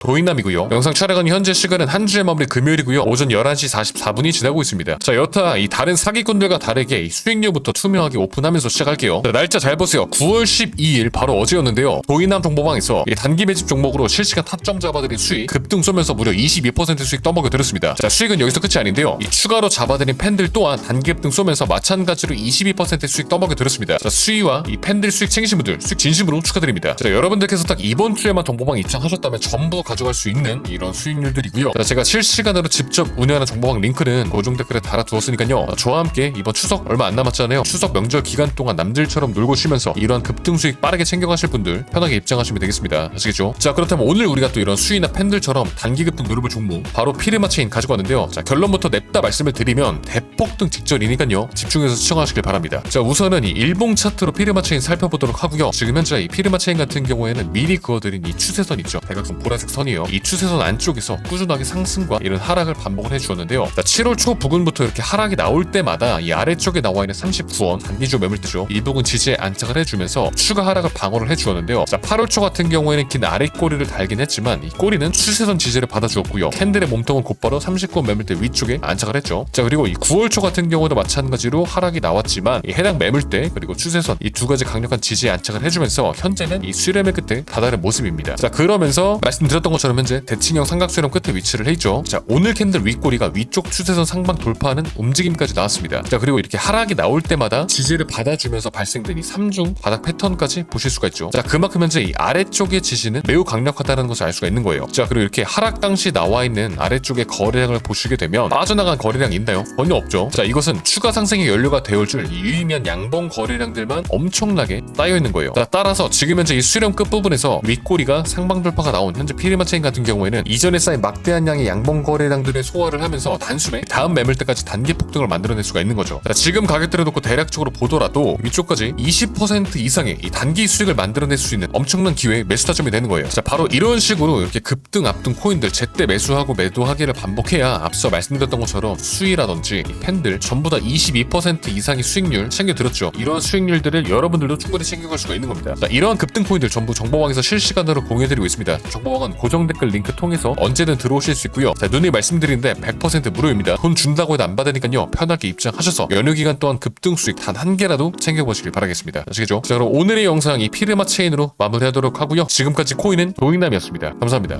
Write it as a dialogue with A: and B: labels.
A: 도인남이고요. 영상 촬영은 현재 시간은 한 주의 마무리 금요일이고요. 오전 11시 44분이 지나고 있습니다. 자, 여타 이 다른 사기꾼들과 다르게 이 수익률부터 투명하게 오픈하면서 시작할게요. 자, 날짜 잘 보세요. 9월 12일 바로 어제였는데요. 도인남 정보방에서 이 단기 매집 종목으로 실시간 타점 잡아드린 수익 급등 쏘면서 무려 22% 수익 떠먹여 들었습니다. 자, 수익은 여기서 끝이 아닌데요. 이 추가로 잡아드린 팬들 또한 단기 급등 쏘면서 마찬가지로 22% 수익 떠먹여 들었습니다. 자, 수익과 이 팬들 수익 챙기신 분들 수익 진심으로 축하드립니다. 자, 여러분들께서 딱 이번 주에만 정보방 입장하셨다면 전부 가져갈 수 있는 이런 수익률들이고요. 자, 제가 실시간으로 직접 운영하는 정보방 링크는 고정 댓글에 달아두었으니까요. 자, 저와 함께 이번 추석 얼마 안 남았잖아요. 추석 명절 기간 동안 남들처럼 놀고 쉬면서 이런 급등 수익 빠르게 챙겨가실 분들 편하게 입장하시면 되겠습니다. 아시겠죠? 자, 그렇다면 오늘 우리가 또 이런 수익이나 팬들처럼 단기 급등 노려볼 종목 바로 피르마 체인 가지고 왔는데요. 자, 결론부터 냅다 말씀을 드리면 대폭등 직전이니까요. 집중해서 시청하시길 바랍니다. 자, 우선은 이 일봉 차트로 피르마 체인 살펴보도록 하고요. 지금 현재 이 피르마 체인 같은 경우에는 미리 그어드린 이 추세선 있죠. 대각선 보라색 선 이에요. 이 추세선 안쪽에서 꾸준하게 상승과 이런 하락을 반복을 해주었는데요. 자, 7월 초 부근부터 이렇게 하락이 나올 때마다 이 아래쪽에 나와 있는 39원 단기주 매물대죠. 이 부분 지지에 안착을 해주면서 추가 하락을 방어를 해주었는데요. 자, 8월 초 같은 경우에는 긴 아래 꼬리를 달긴 했지만 이 꼬리는 추세선 지지를 받아주었고요. 캔들의 몸통은 곧바로 39원 매물대 위쪽에 안착을 했죠. 자, 그리고 이 9월 초 같은 경우도 마찬가지로 하락이 나왔지만 이 해당 매물대 그리고 추세선 이 두 가지 강력한 지지에 안착을 해주면서 현재는 이 수렴의 끝에 다다른 모습입니다. 자, 그러면서 말씀드렸던 것처럼 현재 대칭형 삼각수렴 끝에 위치를 해 있죠. 자, 오늘 캔들 윗꼬리가 위쪽 추세선 상방 돌파하는 움직임까지 나왔습니다. 자, 그리고 이렇게 하락이 나올 때마다 지지를 받아주면서 발생된 이 3중 바닥 패턴까지 보실 수가 있죠. 자, 그만큼 현재 이 아래쪽의 지지는 매우 강력하다는 것을 알 수가 있는 거예요. 자, 그리고 이렇게 하락 당시 나와 있는 아래쪽의 거래량을 보시게 되면 빠져나간 거래량 있나요? 전혀 없죠. 자, 이것은 추가 상승의 연료가 되어올 줄이 유의미한 양봉 거래량들만 엄청나게 쌓여 있는 거예요. 자, 따라서 지금 현재 이 수렴 끝 부분에서 윗꼬리가 상방 돌파가 나온 현재 피 리마 체인 같은 경우에는 이전에 쌓인 막대한 양의 양봉 거래량들을 소화를 하면서 단숨에 다음 매물대까지 단기 폭등을 만들어낼 수가 있는 거죠. 자, 지금 가격대를 놓고 대략적으로 보더라도 위쪽까지 20% 이상의 이 단기 수익을 만들어낼 수 있는 엄청난 기회의 매수 타점이 되는 거예요. 자, 바로 이런 식으로 이렇게 급등 압등 코인들 제때 매수하고 매도하기를 반복해야 앞서 말씀드렸던 것처럼 수위라든지 이 팬들 전부 다 22% 이상의 수익률 챙겨들었죠. 이런 수익률들을 여러분들도 충분히 챙겨갈 수가 있는 겁니다. 자, 이러한 급등 코인들 전부 정보왕에서 실시간으로 공유해드리고 있습니다. 정보왕은 고정 댓글 링크 통해서 언제든 들어오실 수 있고요. 자, 눈에 말씀드리는데 100% 무료입니다. 돈 준다고 해도 안 받으니까요. 편하게 입장하셔서 연휴 기간 동안 급등 수익 단 한 개라도 챙겨보시길 바라겠습니다. 아시겠죠? 자, 그럼 오늘의 영상 이 피르마 체인으로 마무리하도록 하고요. 지금까지 코인은 도잉남이었습니다. 감사합니다.